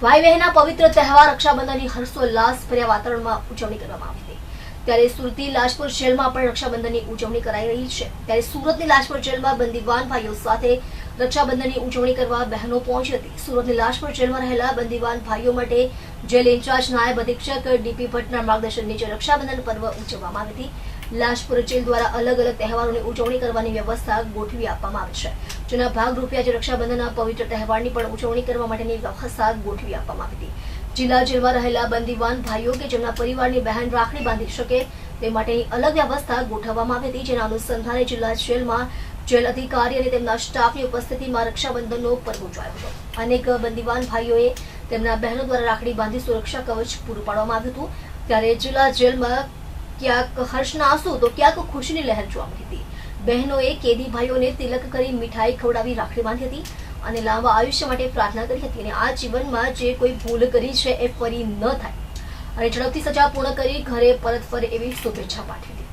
ભાઈ બહેનના પવિત્ર તહેવાર રક્ષાબંધનની હર્ષોલ્લાસ ભર્યા વાતાવરણમાં ઉજવણી કરવામાં આવી હતી. ત્યારે સુરતી લાજપુર જેલમાં પણ રક્ષાબંધનની ઉજવણી કરાઈ રહી છે. ત્યારે સુરતની લાજપુર જેલમાં બંદીવાન ભાઈઓ સાથે રક્ષાબંધનની ઉજવણી કરવા બહેનો પહોંચી હતી. સુરતની લાજપુર જેલમાં રહેલા બંદીવાન ભાઈઓ માટે જેલ ઇન્ચાર્જ નાયબ અધિક્ષક ડીપી ભટ્ટના માર્ગદર્શન નીચે રક્ષાબંધન પર્વ ઉજવવામાં આવી હતી. લાજપુર જેલ દ્વારા અલગ અલગ તહેવારોની ઉજવણી કરવાની વ્યવસ્થા ગોઠવી આપવામાં આવી છે. જેના ભાગરૂપે આજે રક્ષાબંધનના પવિત્ર તહેવારની પણ ઉજવણી કરવા માટેની વ્યવસ્થા ગોઠવી આપવામાં આવી હતી. જિલ્લા જેલમાં રહેલા બંદીવાન ભાઈઓ કે જેમના પરિવારની બહેન રાખડી બાંધી શકે તે માટેની અલગ વ્યવસ્થા ગોઠવવામાં આવી હતી, જેના અનુસંધાને જિલ્લા જેલમાં જેલ અધિકારી અને તેમના સ્ટાફની ઉપસ્થિતિમાં રક્ષાબંધનનો પર્વ ઉજવાયો હતો. અનેક બંદીવાન ભાઈઓએ તેમના બહેનો દ્વારા રાખડી બાંધી સુરક્ષા કવચ પૂરું પાડવામાં આવ્યું હતું. ત્યારે જિલ્લા જેલમાં ક્યાંક હર્ષના આંસુ, તો ક્યાંક ખુશીની લહેર જોવા મળી હતી. બહેનોએ કેદી ભાઈઓને તિલક કરી મીઠાઈ ખવડાવી રાખડી બાંધી હતી અને લાંબા આયુષ્ય માટે પ્રાર્થના કરી હતી અને આ જીવનમાં જે કોઈ ભૂલ કરી છે એ ફરી ન થાય. અને ઝડપથી સજા પૂર્ણ કરી ઘરે પરત ફરે એવી શુભેચ્છા પાઠવી હતી.